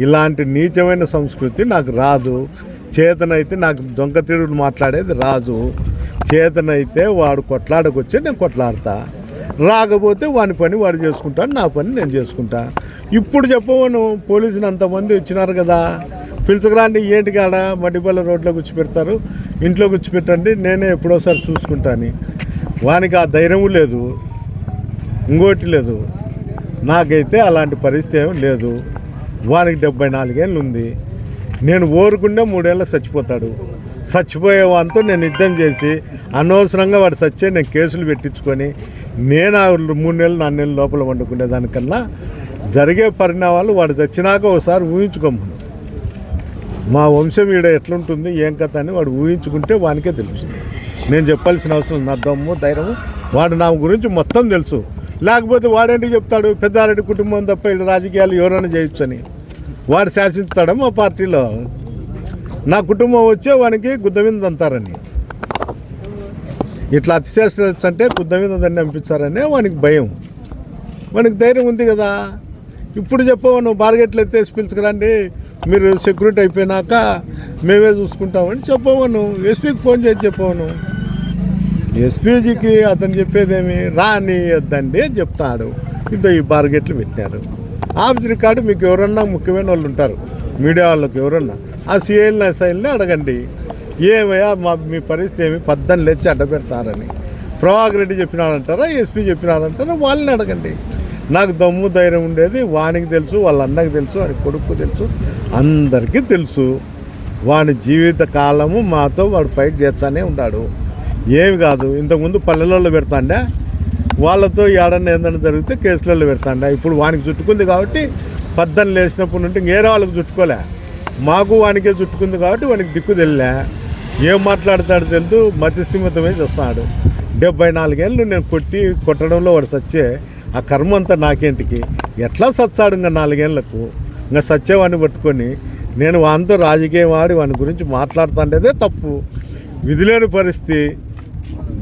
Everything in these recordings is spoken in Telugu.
ఇలాంటి నీచమైన సంస్కృతి నాకు రాదు. చేతనైతే నాకు దొంగతీడు మాట్లాడేది రాదు. చేతనైతే వాడు కొట్లాడకొచ్చే నేను కొట్లాడతా. రాకపోతే వాని పని వాడు చేసుకుంటాను నా పని నేను చేసుకుంటా. ఇప్పుడు చెప్పవను పోలీసులు అంతమంది వచ్చినారు కదా. పిలుచుకురాండి ఏంటి కాడ? మడ్డిపల్ల రోడ్లో కూర్చోపెడతారు. ఇంట్లో కూర్చోపెట్టండి నేనే ఎప్పుడోసారి చూసుకుంటాను. వానికి ఆ ధైర్యం లేదు. ఇంకోటి లేదు. నాకైతే అలాంటి పరిస్థితి ఏం లేదు. వాడికి డెబ్బై నాలుగేళ్ళు ఉంది నేను ఓరుకుంటే మూడేళ్ళకి చచ్చిపోతాడు. చచ్చిపోయే వానితో నేను యుద్ధం చేసి అనవసరంగా వాడు చచ్చే నేను కేసులు పెట్టించుకొని నేను ఆ మూడు నెలలు నాలుగు నెలలు లోపల వండుకునే దానికన్నా జరిగే పరిణామాలు వాడు చచ్చినాక ఒకసారి ఊహించుకోమను మా వంశం ఈడ ఎట్లుంటుంది ఏం కథ అని వాడు ఊహించుకుంటే వానికే తెలుస్తుంది. నేను చెప్పాల్సిన అవసరం నా దమ్ము ధైర్యము వాడు నా గురించి మొత్తం తెలుసు. లేకపోతే వాడేంటి చెప్తాడు? పెద్దారెడ్డి కుటుంబం తప్ప ఈడ రాజకీయాలు ఎవరైనా చేయొచ్చని. వాడు శాసించుతాడా మా పార్టీలో. నా కుటుంబం వచ్చే వానికి గుద్ద అంటారని ఇట్లా అతిశేష అంటే గుద్ద దాన్ని పంపించారనే వానికి భయం. వానికి ధైర్యం ఉంది కదా. ఇప్పుడు చెప్పవు నువ్వు బార్గెట్లు ఎత్తేసి పిలుచుకురండి. మీరు సెక్యూరిటీ అయిపోయినాక మేమే చూసుకుంటామని చెప్పవను ఎస్పీకి ఫోన్ చేసి చెప్పవను ఎస్పీజీకి అతను చెప్పేదేమి? రాని వద్దండి అని చెప్తాడు. ఇంత ఈ బార్గెట్లు పెట్టారు. పెట్టినారు ఆఫీస్ రికార్డు మీకు ఎవరన్నా ముఖ్యమైన వాళ్ళు ఉంటారు. మీడియా వాళ్ళకి ఎవరన్నా. ఆ సిఐల్ని ఎస్ఐల్ని అడగండి. ఏమయ్యా మా మీ పరిస్థితి ఏమి? పద్దని లేచి అడ్డపెడతారని ప్రభాకర్ రెడ్డి చెప్పినాడంటారా ఎస్పీ చెప్పినారంటారా వాళ్ళని అడగండి. నాకు దమ్ము ధైర్యం ఉండేది. వానికి తెలుసు వాళ్ళ అన్నకి తెలుసు వాడి కొడుకు తెలుసు అందరికీ తెలుసు. వాని జీవిత కాలము మాతో వాడు ఫైట్ చేస్తానే ఉన్నాడు. ఏమి కాదు ఇంతకుముందు పల్లెలలో పెడతాండే? వాళ్ళతో ఏడన్నా ఏందన్నా జరిగితే కేసులలో పెడతాండే. ఇప్పుడు వానికి చుట్టుకుంది కాబట్టి పద్దను లేచినప్పటి నుండి వేరే వాళ్ళకి చుట్టుకోలే. మాకు వానికే చుట్టుకుంది కాబట్టి వానికి దిక్కు తెలియలే ఏం మాట్లాడతాడు తెలుదు. మతిస్థిమితమే చేస్తాడు డెబ్బై నాలుగేళ్ళు నేను కొట్టి కొట్టడంలో వాడు సచ్చే ఆ కర్మ అంతా నాకేంటికి? ఎట్లా సచ్చాడు ఇంకా నాలుగేళ్ళకు? ఇంకా సచ్చేవాడిని పట్టుకొని నేను వానితో రాజకీయం ఆడి వాని గురించి మాట్లాడుతుండేదే తప్పు. విధిలేని పరిస్థితి.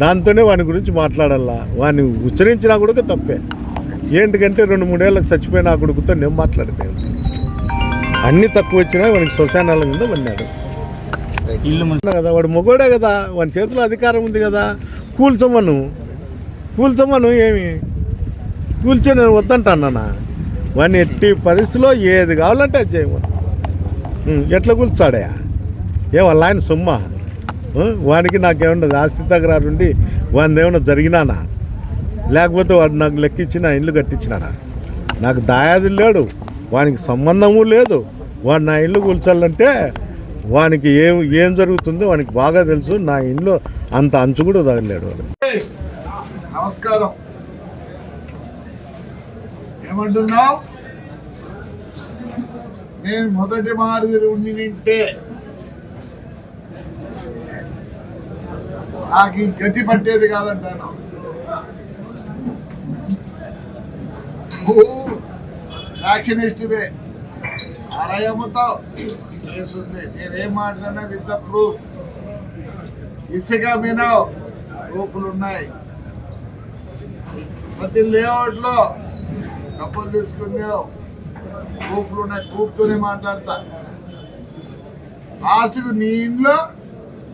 దాంతోనే వాని గురించి మాట్లాడాలా? వాడిని ఉచ్చరించినా కూడా తప్పే. ఏంటికంటే రెండు మూడేళ్ళకి చచ్చిపోయిన ఆ కొడుకుతో నేను మాట్లాడితే. అన్నీ తక్కువ వచ్చినా వానికి శ్మశానాల కింద ఇల్లు కదా వాడు మొగోడే కదా వాని చేతిలో అధికారం ఉంది కదా. కూల్చమను కూల్చమను ఏమి? కూల్చే నేను వద్దంటానా వాడిని ఎట్టి పరిస్థితిలో ఏది కావాలంటే అది చేయమను. ఎట్లా కూల్చాడయా? ఏ వాళ్ళ ఆయన సొమ్మా? వానికి నాకేమన్నా ఆస్తి తగరారు ఉండి వాడిని ఏమన్నా జరిగినానా? లేకపోతే వాడు నాకు లెక్కిచ్చిన ఇల్లు కట్టించినాడా నాకు దాయాది లేడు వానికి సంబంధము లేదు. వాడు నా ఇల్లు కూల్చాలంటే వానికి ఏం ఏం జరుగుతుందో వానికి బాగా తెలుసు నా ఇంట్లో అంత అంచు కూడా తగలేడు వాడు. నమస్కారం. ఏమంటున్నావు? నేను మొదటి మాదిరి ఉండి నింటే నాకు ఈ గతి పట్టేది కాదంటాను. నువ్వు యాక్షనిస్టువే సారాయమ్మతావు నేనేం మాట్లాడినా విత్ ద ప్రూఫ్. ఇసుక మీనావు ప్రూఫ్లు ఉన్నాయి ప్రతి లేఅవుట్లో డబ్బులు తీసుకున్నావు ప్రూఫ్లు ఉన్నాయి ప్రూఫ్తోనే మాట్లాడతా. లాస్ట్కు నీ ఇంట్లో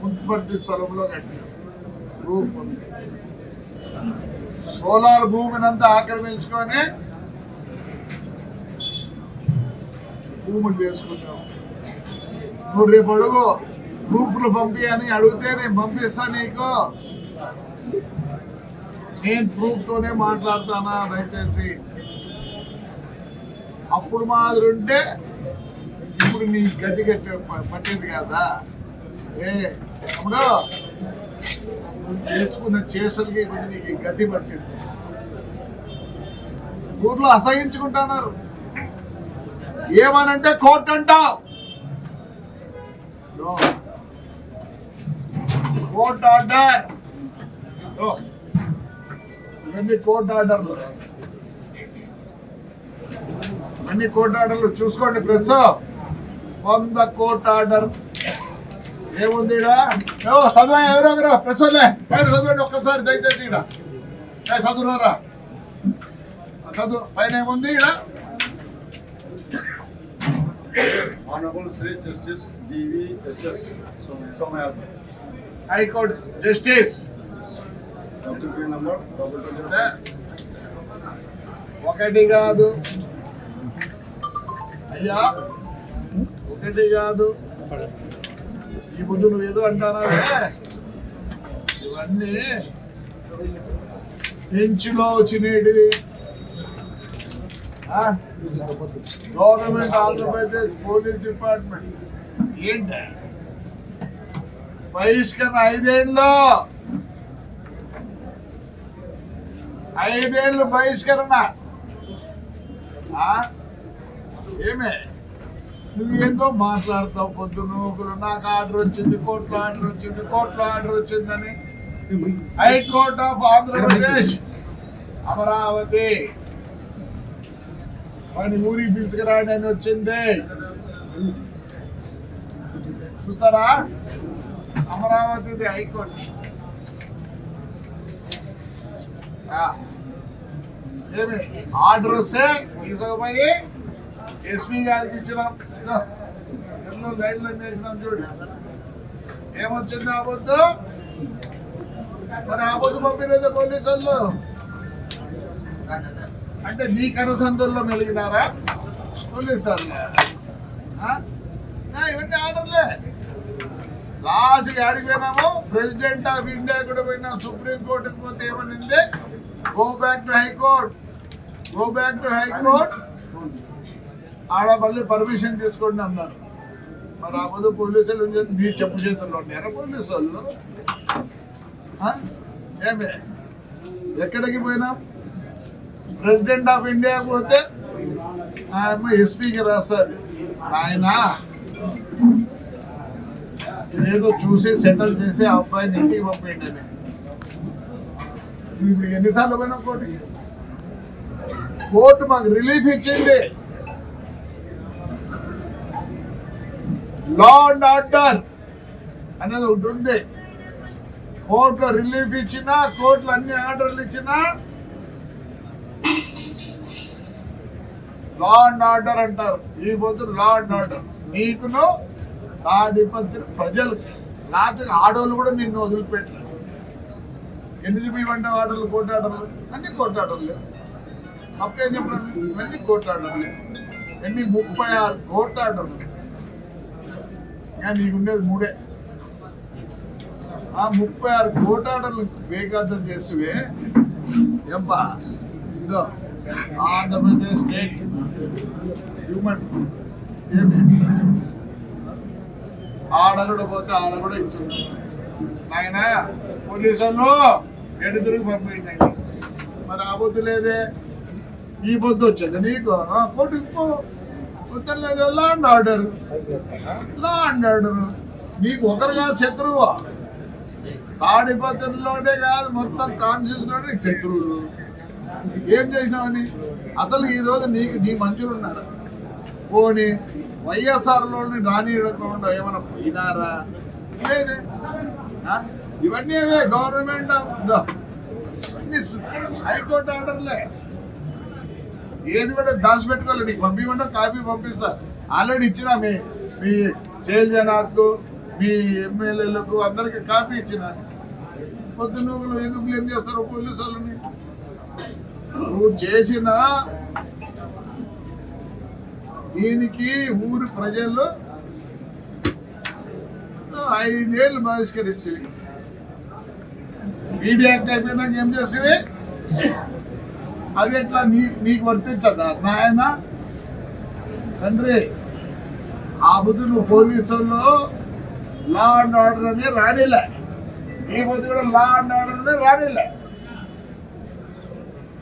మున్సిపాలిటీ స్థలంలో కట్టినా. ప్రూఫ్ ఉంది. సోలార్ భూమిని అంతా ఆక్రమించుకొని భూములు చేసుకున్నాం నువ్వు రేపు అడుగు ప్రూఫ్లు పంపి అని అడిగితే నేను పంపిస్తా నీకు. నేను ప్రూఫ్ తోనే మాట్లాడతానా దయచేసి? అప్పుడు మాదిరి ఉంటే ఇప్పుడు నీ గది కట్టే పట్టేది కదా? ఏ తమ్ముడు నువ్వు చేసలకి నీకు గతి పట్టింది. ఊర్లో అసహించుకుంటున్నారు. ఏమనంటే కోర్టు అంటావు. Court order. ఇవన్నీ కోర్ట్ ఆర్డర్లు. అన్ని కోర్ట్ ఆర్డర్లు చూసుకోండి ప్రెస్. వంద కోర్ట్ ఆర్డర్. ఏముంది చదువు ఎవరో ప్రెస్ వాళ్ళే పైన చదవండి ఒక్కసారి దయచేసి ఇక్కడ చదువురారా? చదువు పైన ఏముంది ఇక్కడ Honorable Sri Justice D.V.S.S. Somayatma. High court justice. ఒకటి కాదు. అయ్యా ఒకటి కాదు. ఈ ముందు నువ్వు ఏదో అంటానావే ఇవన్నీ పెంచులో వచ్చినవి గవర్నమెంట్ ఆంధ్రప్రదేశ్ పోలీస్ డిపార్ట్మెంట్ ఏంటి? బహిష్కరణ ఐదేళ్ళు. ఐదేళ్ళు బహిష్కరణ. ఏమే? నువ్వు ఏందో మాట్లాడతావు పొద్దున్న ఒకరు నాకు ఆర్డర్ వచ్చింది కోర్టులో ఆర్డర్ వచ్చింది కోర్టులో ఆర్డర్ వచ్చిందని. High court of Andhra Pradesh Amaravati. వాడిని ఊరికి పిలుచుకురాండి అని వచ్చింది. చూస్తారా? అమరావతిది హైకోర్టు. ఏమి? ఆర్డర్ వస్తే తీసుకుపోయి ఎస్పీ గారికి ఇచ్చినాం. ఎన్నో లైన్లు వేసినాం చూడు. ఏమొచ్చింది ఆబొద్దు మరి ఆబొద్దు పంపినది పోలీసులు. అంటే నీ కనసందుల్లో మెలిగినారా? పోలీసులు. ఆ? ఇవన్నీ ఆర్డర్లే. లాస్ట్ ఆడికి పోయినాము? ప్రెసిడెంట్ ఆఫ్ ఇండియా కూడా పోయినాం. సుప్రీం కోర్టుకి పోతే ఏమనింది? Go back to high court go back to high court ఆడ మళ్ళీ పర్మిషన్ తీసుకోండి అన్నారు. మరి ఆ ముందు పోలీసులు ఉంచేది చెప్పు చేతుల్లో ఉన్నారా పోలీసు వాళ్ళు ఆ? ఏమే? ఎక్కడికి పోయినాం? ప్రెసిడెంట్ ఆఫ్ ఇండియా పోతే ఆ అమ్మ ఎస్పీకి రాస్తారు ఆయన ఏదో చూసి సెటిల్ చేసి ఆ అబ్బాయిని ఇంటికి పంపేయండి అని ఇప్పుడు ఎన్నిసార్లు పోయినా కోర్టుకి? కోర్టు మాకు రిలీఫ్ ఇచ్చింది. లా అండ్ ఆర్డర్ అనేది ఒకటి ఉంది. కోర్టులో రిలీఫ్ ఇచ్చినా కోర్టులో అన్ని ఆర్డర్లు ఇచ్చినా లా అండ్ ఆర్డర్ అంటారు. ఈ పొద్దు లా అండ్ ఆర్డర్. నీకును తాడిపత్రి ప్రజలకి లేకపోతే ఆడోళ్ళు కూడా నిన్ను వదిలిపెట్టలేదు ఎన్ని చూపించమంటే ఆర్డర్లు కోటాడర్లు అన్ని కోటాడర్లే తప్పేం చెప్పండి ఇవన్నీ కోటాడర్లే ఎన్ని ముప్పై ఆరు కోటాడర్లు ఇంకా నీకుండేది మూడే. ఆ ముప్పై ఆరు కోటాడలు వేగాంతం చేసివే. ఎంపా ఇదో ఆంధ్రప్రదేశ్ స్టేట్ హ్యూమన్ ఆడ కూడా పోతే ఆడ కూడా ఇచ్చింది. ఆయన పోలీసు వాళ్ళు ఎటు తిరిగి పంపించండి? మరి ఆ బొద్దు లేదే? ఈ బొద్దు వచ్చింది నీకు? ఆ, court ఉత్తర్లేదు law and order. Law and order. నీకు ఒకరు కాదు శత్రువు. తాడిపత్రిలోనే కాదు మొత్తం కాన్స్టిట్యూషన్ నీకు శత్రువులు. ఏం చేసినావని అసలు ఈరోజు నీకు నీ మంచులు ఉన్నారు? పోనీ వైఎస్ఆర్లోని రానియకుండా ఏమైనా పోయినారా? లేదే ఇవన్నీ అవే గవర్నమెంట్ ఇవన్నీ హైకోర్టు ఆర్డర్లే. ఏది కూడా దాచిపెట్టుకోవాలి నీకు పంపించకుండా కాపీ పంపిస్తా. ఆల్రెడీ ఇచ్చిన మీ మీ చేల్ జనాథ్కు మీ ఎమ్మెల్యేలకు అందరికి కాపీ ఇచ్చిన. పొద్దు నువ్వు ఎందుకు ఏం చేస్తారు పోలీసు వాళ్ళని? నువ్వు చేసిన దీనికి ఊరి ప్రజలు ఐదేళ్ళు బహిష్కరిస్తుంది మీడియా యాక్ట్ అయిపోయినాక ఏం చేసేవి అది ఎట్లా? నీ నీకు వర్తించదా? నాయన? తండ్రి ఆ బుద్ధి నువ్వు పోలీసుల్లో లా అండ్ ఆర్డర్ అని రానిలే. నీ బుద్ధి కూడా లా అండ్ ఆర్డర్ అని రానిలే.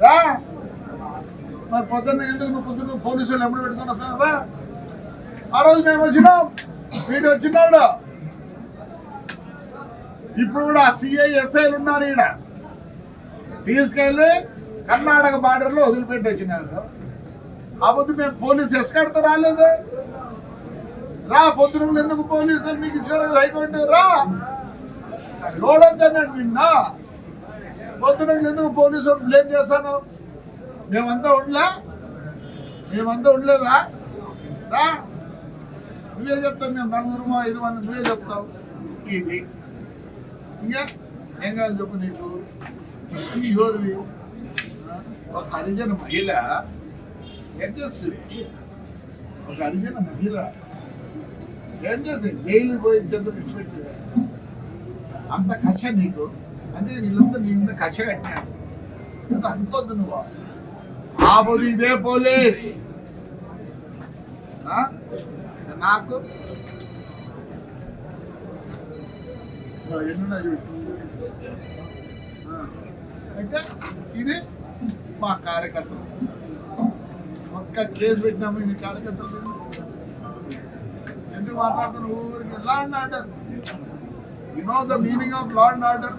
రా. మరి పొద్దున్న ఎందుకు నువ్వు పొద్దున్న పోలీసులు ఎప్పుడు పెట్టుకొని వస్తావు? రా. ఆ రోజు మేము వచ్చినాం. వీడు వచ్చినాడు. ఇప్పుడు కూడా సిఐ ఎస్ఐలు ఉన్నారు ఈడ. తీసుకెళ్ళి కర్ణాటక బార్డర్లో వదిలిపెట్టి వచ్చినారు. ఆ పొద్దు మేము పోలీస్ ఎస్కాడ్తో రాలేదు. రా పొద్దున ఎందుకు పోలీసులు మీకు ఇచ్చారు కదా హైకోర్టు రా. లోడొద్దన్నాడు నిన్న. పొద్దున ఎందుకు పోలీసు బ్లేమ్ చేస్తాను? మేమంతా ఉండలే? మేమంతా ఉండలేదా? రా. నువ్వే చెప్తావు మేము నలుగురు ఐదు మంది నువ్వే చెప్తావు. ఇది. ఇంకా ఏం కావాలి చెప్పు నీకు? ఈ ఎవరివి ఒక హరిజన మహిళ ఏం చేస్తుంది? ఒక హరిజన మహిళ ఏం చేసి జైలు పోయి చదువు విడిచిపెట్టి అంత కష నీకు? అంటే వీళ్ళంతా నీ మీద కష కట్టినారు. అనుకోద్దు నువ్వు. ఆపోది ఇదే పోలీస్. నాకు? ఎన్నున్నా చూడు అయితే ఇది మా కార్యకర్తలు. ఒక్క కేసు పెట్టినాము మీ కార్యకర్తలు ఎందుకు మాట్లాడుతున్నారు? ఊరికి law and order you know the meaning of law and order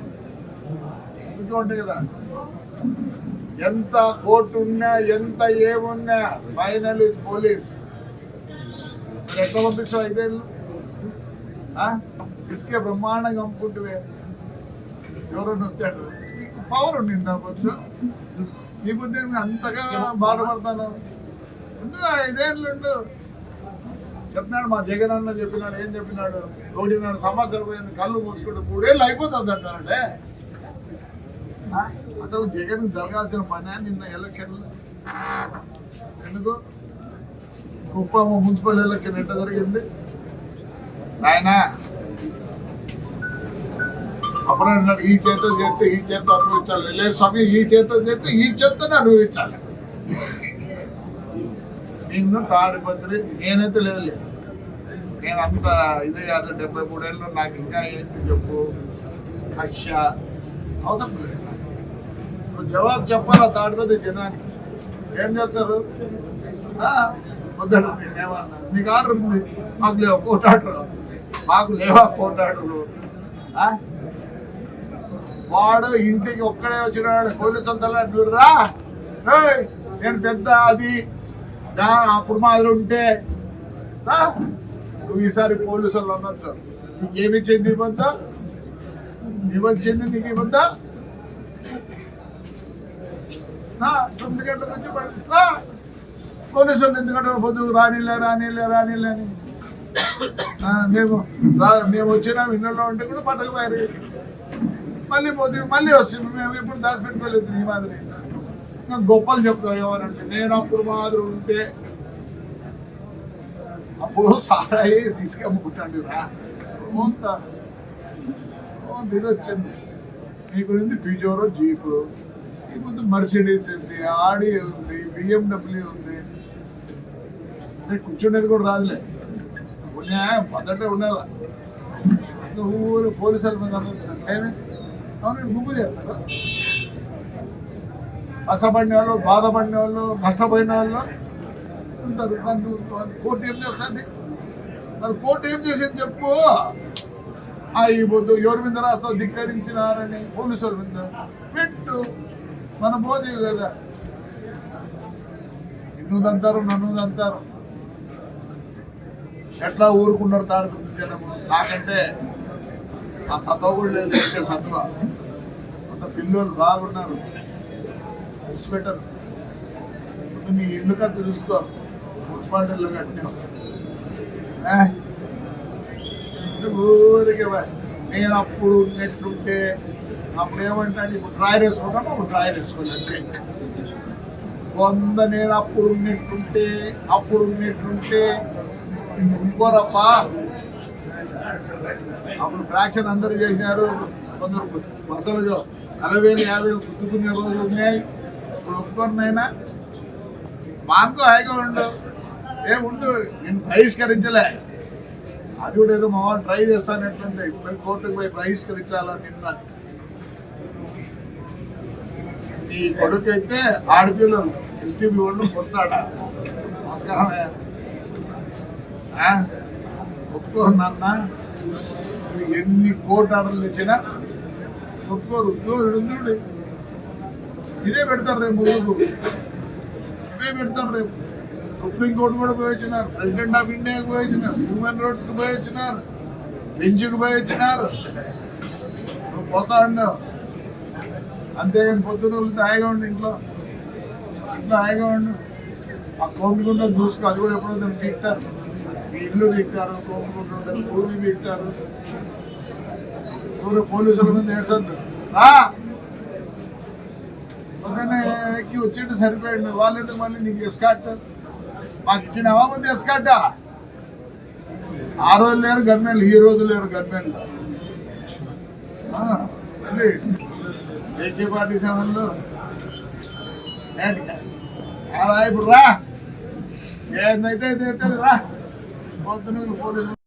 ఉంటాయి కదా. ఎంత కోర్టు ఉన్నా ఎంత ఏమున్నా ఫైనల్ ఇది పోలీస్. మరి ఎట్లా పంపిస్తావు ఐదేళ్ళు? ఇసుకే బ్రహ్మాండంగా అమ్ముకుంటువే. ఎవరన్నా వచ్చాడు నీకు పవర్ ఉండిందా బొద్దు నీ బుద్ధి అంతగా బాధపడతాను. ఉండు చెప్పినాడు మా జగన్ అన్న చెప్పినాడు ఏం చెప్పినాడు? ఒకటిన్నర సంవత్సరం పోయింది కళ్ళు మూసుకుంటూ మూడేళ్ళు అయిపోతుంది అంటానంటే ఆ? అసలు జగన్ జరగాల్సిన పని నిన్న ఎలక్షన్లు ఎందుకు? కుప్పం మున్సిపల్ ఎలక్షన్ ఎట్లా జరిగింది? నాయనా అప్పుడు అన్నాడు ఈ చేత చేస్తే ఈ చేత అనుభవించాలి లేదు స్వామి ఈ చేత చేస్తే ఈ చేతనే అనుభవించాలి. నిన్ను తాడిపత్రి నేనైతే లేదు లేదు నేను అంత ఇది కాదు డెబ్బై మూడేళ్ళు నాకు ఇంకా ఏంటి చెప్పు? కష్య అవసరం లేదు. జవాబు చెప్పాలా తాడిపత్రి జనానికి? ఏం చెప్తారు వద్దడు నేనేమన్నా నీకు ఆర్డర్ ఉంది. మాకు లేవు కోర్టు ఆర్డర్ మాకు లేవా కోర్టు ఆ? వాడు ఇంటికి ఒక్కడే వచ్చినాడు పోలీసు అంతా రా నేను పెద్ద అది అప్పుడు మాదిరి ఉంటే నువ్వు ఈసారి పోలీసు వాళ్ళు అన్నట్టు. నీకేమిచ్చింది ఇవ్వద్దా ఇవ్వచ్చింది నీకు ఇబ్బందా తొమ్మిది గంటలకు వచ్చి పడి- పోలీసులు పోలీసు వాళ్ళు ఎందుకంటే పొద్దు రానిలే రానిలే రానిలే అని. మేము రా- మేము వచ్చినాం ఇళ్ళలో ఉంటే కూడా పట్టకపోయారు మళ్ళీ పోతే మళ్ళీ వస్తుంది మేము ఎప్పుడు దాచిపెట్టుకోలేదు నీ మాదిరి. ఇంకా గొప్పలు చెప్తావు ఎవరంటే నేను అప్పుడు మాదిరి ఉంటే అప్పుడు సారాయి తీసుకెమ్ముకుంటాడు రా. కొంత కొంత ఇది వచ్చింది. నీ గురించి పిజోరో జీపు నీకు మర్సిడీస్ ఉంది ఆడి ఉంది బిఎండబ్ల్యూ ఉంది. నేను కూర్చునేది కూడా రాదులే. ఉన్నాయా మొదట ఉండాలి? ఊరు పోలీసుల మీద ఏమి? అవును గుంపు కష్టపడిన వాళ్ళు బాధపడిన వాళ్ళు నష్టపోయిన వాళ్ళు ఉంటారు. దానికి కోర్టు ఏం చేస్తుంది? మరి కోర్టు ఏం చేసింది చెప్పు? ఆ ఈ పొద్దు ఎవరి మీద రాస్తావు? ధిక్కరించినారని పోలీసుల మీద. పెట్టు. మన పోతే కదా. నిన్నుదంతారు నన్నుదంతారు ఎట్లా ఊరుకున్నారు తాడుతుంది జనము? నాకంటే ఆ సత్వ కూడా లేదు చేసే సత్వ కొంత పిల్లలు బాగున్నారు. పెట్టరు నీ ఇల్లు కట్టు చూసుకో. మున్సిపాలిటీలో కట్టినావు ఊరికే నేను అప్పుడు ఉన్నట్టుంటే అప్పుడు ఏమంటాడు? ఇప్పుడు డ్రాయర్ వేసుకుంటాను అప్పుడు డ్రాయర్ వేసుకోలేదు అంతే. వంద నేను అప్పుడు ఉన్నట్టుంటే అప్పుడు ఉన్నట్టుంటే ఇంకోరప్ప అప్పుడు ఫ్రాక్షన్ అందరూ చేసినారు. కొందరు అసలు నలభై వేలు యాభై వేలు గుర్తుకునే రోజులు ఉన్నాయి. ఇప్పుడు ఒప్పుకోరినైనా మాకు హాయిగా ఉండు. ఏ ఉండు నేను బహిష్కరించలే. అది కూడా ఏదో మా వాళ్ళు ట్రై చేస్తానట్లుంది. పోయి కోర్టుకు పోయి బహిష్కరించాలని నిన్న నీ కొడుకు అయితే ఆడపిల్లలు ఎస్టీబీ వాళ్ళు పొందాడా నమస్కారం ఒప్పుకోరు నాన్న ఎన్ని కోర్టు ఆర్డర్లు ఇచ్చినా ఒప్పుకోరు. చూడు. ఇదే పెడతారు రేపు ముందుకు ఇవే పెడతారు రేపు. సుప్రీంకోర్టు కూడా పోయి వచ్చినారు. ప్రెసిడెంట్ ఆఫ్ ఇండియాకి పోయి వచ్చినారు. హ్యూమన్ రైట్స్కి పోయి వచ్చినారు. బెంచ్కి పోయి వచ్చినారు. నువ్వు పోతా ఉండవు అంతేగాని పొద్దున వెళ్తే హాయిగా ఉండు ఇంట్లో. ఇంట్లో హాయిగా ఉండు. ఆ కోమికుండా చూసుకో అది కూడా ఎప్పుడో పీక్తారు ఇల్లు వీక్తారు కోముకుంటుంటారు భూమి వీక్తారు ఊరు పోలీసుల ముందు ఏడ్చొద్దు. పొద్దున్నే ఎక్కి వచ్చిండు సరిపోయిండు. వాళ్ళు మళ్ళీ నీకు ఎస్కాట్ మాకు ఇచ్చిన ముందు ఎస్కాట్ ఆ? రోజు లేరు గవర్నమెంట్ ఈ రోజు లేరు గవర్నమెంట్. ఆ, ఏకే పార్టీ సమయంలో ఏంటి రా ఇప్పుడు రా. ఏందైతే రా. పొద్దున పోలీసులు